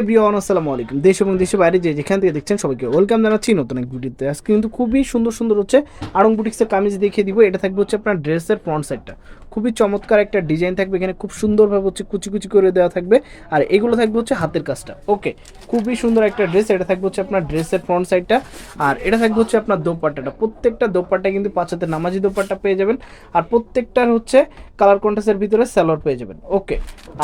Everyone আলাইকুম। দেশ এবং দেশের বাইরে যে যেখান থেকে দেখছেন সবাইকে ওয়েলকাম জানাচ্ছি নতুন এক ভিডিওতে। আজকে কিন্তু খুবই সুন্দর সুন্দর হচ্ছে আড়ং বুটিক্সের কামিজ দেখিয়ে দিব। এটা থাকবে হচ্ছে আপনার ড্রেসের ফ্রন্ট সাইডটা খুবই চমৎকার একটা ডিজাইন থাকবে। এখানে খুব সুন্দরভাবে হচ্ছে কুচি কুচি করে দেওয়া থাকবে। আর এগুলো থাকবে হচ্ছে হাতের কাজটা। ওকে, খুবই সুন্দর একটা ড্রেস। এটা থাকবে হচ্ছে আপনার ড্রেসের ফ্রন্ট সাইডটা আর এটা থাকবে হচ্ছে আপনার দোপাট্টাটা। প্রত্যেকটা দোপাট্টা কিন্তু পাঁচ হাতের নামাজি দোপাট্টা পেয়ে যাবেন। আর প্রত্যেকটার হচ্ছে কালার কন্ট্রাস্টের ভিতরে স্যালোয়ার পেয়ে যাবেন। ওকে,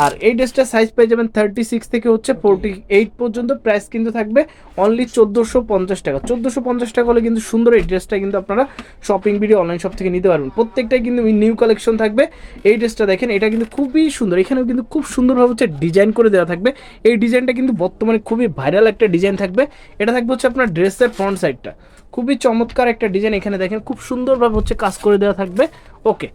আর এই ড্রেসটার সাইজ পেয়ে যাবেন থার্টি সিক্স থেকে হচ্ছে ফোরটি এইট পর্যন্ত প্রাইস কিন্তু থাকবে অনলি চোদ্দোশো পঞ্চাশ টাকা। চোদ্দোশো পঞ্চাশ টাকা হলে কিন্তু সুন্দর এই ড্রেসটা কিন্তু আপনারা শপিং ভিডিও অনলাইন শপ থেকে নিতে পারবেন। প্রত্যেকটাই কিন্তু নিউ কালেকশন থাকবে। এই ড্রেসটা দেখেন, এটা কিন্তু খুবই সুন্দর। এখানেও কিন্তু খুব সুন্দরভাবে হচ্ছে ডিজাইন করে দেওয়া থাকবে। এই ডিজাইনটা কিন্তু বর্তমানে খুবই ভাইরাল একটা ডিজাইন থাকবে। এটা থাকবে হচ্ছে আপনার ড্রেসের ফ্রন্ট সাইডটা খুবই চমৎকার একটা ডিজাইন এখানে দেখেন, খুব সুন্দরভাবে হচ্ছে কাজ করে দেওয়া থাকবে। ওকে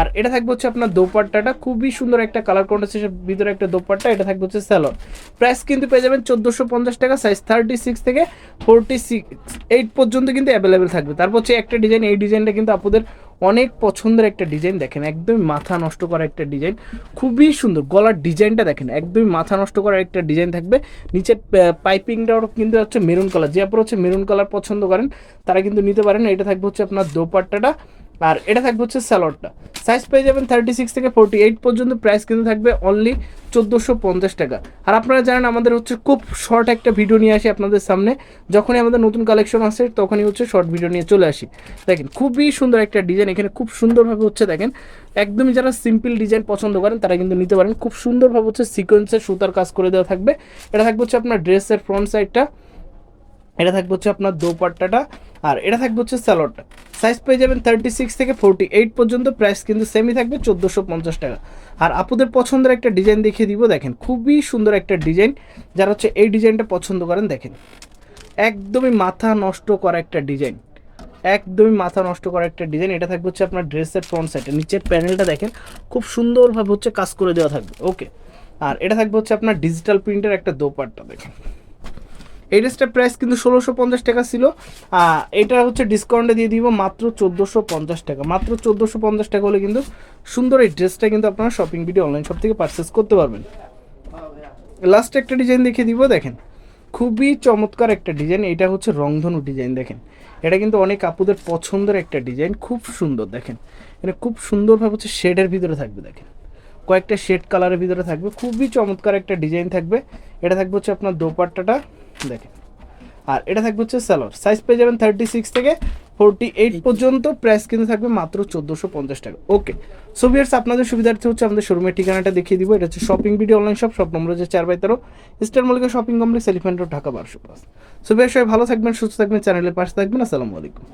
আর এটা থাকবে হচ্ছে আপনার দোপাট্টাটা। খুবই সুন্দর একটা কালার কন্ট্রাস্টের ভিতরে একটা দোপাট্টা, এটা থাকবে হচ্ছে স্যালন প্রাইস কিন্তু পেয়ে যাবেন চোদ্দোশো পঞ্চাশ টাকা সাইজ থার্টি সিক্স থেকে ফোরটি সিক্স এইট পর্যন্ত কিন্তু অ্যাভেলেবেল থাকবে। তারপর হচ্ছে একটা ডিজাইন এই ডিজাইনটা কিন্তু আপনাদের অনেক পছন্দের একটা ডিজাইন দেখেন। একদমই মাথা নষ্ট করা একটা ডিজাইন খুবই সুন্দর গলার ডিজাইনটা দেখেন। একদমই মাথা নষ্ট করার একটা ডিজাইন থাকবে। নিচের পাইপিংটাও কিন্তু হচ্ছে মেরুন কালার যে আপনার হচ্ছে মেরুন কালার পছন্দ করেন, তারা কিন্তু নিতে পারেন। এটা থাকবে হচ্ছে আপনার দোপাট্টাটা। আর এটা থাকবে হচ্ছে স্যালোডটা। সাইজ পেয়ে যাবেন থার্টি সিক্স থেকে ফোরটি এইট পর্যন্ত প্রাইস কিন্তু থাকবে অনলি চোদ্দোশো পঞ্চাশ টাকা। আর আপনারা জানেন আমাদের হচ্ছে খুব শর্ট একটা ভিডিও নিয়ে আসি আপনাদের সামনে। যখনই আমাদের নতুন কালেকশন আসে, তখনই হচ্ছে শর্ট ভিডিও নিয়ে চলে আসি। দেখেন, খুবই সুন্দর একটা ডিজাইন এখানে খুব সুন্দরভাবে হচ্ছে দেখেন, একদমই যারা সিম্পল ডিজাইন পছন্দ করেন, তারা কিন্তু নিতে পারেন। খুব সুন্দরভাবে হচ্ছে সিকোয়েন্সের সুতার কাজ করে দেওয়া থাকবে। এটা থাকবে হচ্ছে আপনার ড্রেসের ফ্রন্ট সাইডটা এটা থাকবে হচ্ছে আপনার দোপাট্টাটা। আর এটা থাকবে হচ্ছে স্যালোডটা সাইজ পেয়ে যাবেন থার্টি সিক্স থেকে ফোরটি এইট পর্যন্ত প্রাইস কিন্তু সেমই থাকবে চোদ্দোশো পঞ্চাশ টাকা। আর আপুদের পছন্দের একটা ডিজাইন দেখিয়ে দিব, দেখেন খুবই সুন্দর একটা ডিজাইন যারা হচ্ছে এই ডিজাইনটা পছন্দ করেন, দেখেন। একদমই মাথা নষ্ট করা একটা ডিজাইন একদমই মাথা নষ্ট করা একটা ডিজাইন এটা থাকবে হচ্ছে আপনার ড্রেসের ফ্রন্ট সাইডে নিচের প্যানেলটা দেখেন, খুব সুন্দরভাবে হচ্ছে কাজ করে দেওয়া থাকবে। ওকে আর এটা থাকবে হচ্ছে আপনার ডিজিটাল প্রিন্টের একটা দোপাট্টা, দেখেন। এই প্রাইস কিন্তু ষোলোশো পঞ্চাশ টাকা ছিল। এটা হচ্ছে ডিসকাউন্টে দিয়ে দিব মাত্র চোদ্দোশো পঞ্চাশ টাকা। মাত্র চোদ্দোশো পঞ্চাশ টাকা হলে কিন্তু সুন্দর এই ড্রেসটা কিন্তু আপনারা শপিং ভিডিও অনলাইন শপ থেকে পারচেস করতে পারবেন। লাস্ট একটা ডিজাইন দেখিয়ে দিব, দেখেন। খুবই চমৎকার একটা ডিজাইন এটা হচ্ছে রংধনু ডিজাইন দেখেন। এটা কিন্তু অনেক আপুদের পছন্দের একটা ডিজাইন খুব সুন্দর, দেখেন। এটা খুব সুন্দরভাবে হচ্ছে শেডের ভিতরে থাকবে, দেখেন। কয়েকটা শেড কালারের ভিতরে থাকবে, খুবই চমৎকার একটা ডিজাইন থাকবে। এটা থাকবে হচ্ছে আপনার দোপাট্টাটা। দেখেন। আর এটা থাকবে হচ্ছে স্যালোর সাইজ পেয়ে যাবেন থার্টি সিক্স থেকে ফোরটি এইট পর্যন্ত প্রাইস কিন্তু থাকবে মাত্র চোদ্দোশো পঞ্চাশ টাকা। ওকে সো ভিয়ার্স আপনাদের সুবিধার্থে হচ্ছে আমাদের শোরুমের ঠিকানাটা দেখিয়ে দিব। এটা হচ্ছে shopping video online shop shop number হচ্ছে চার বাই তেরো। Star Mallika shopping complex elephant road Dhaka বারোশো প্লাস সো ভিয়ার সবাই ভালো থাকবেন সুস্থ থাকবেন চ্যানেলের পাশে থাকবেন। আসসালামু আলাইকুম।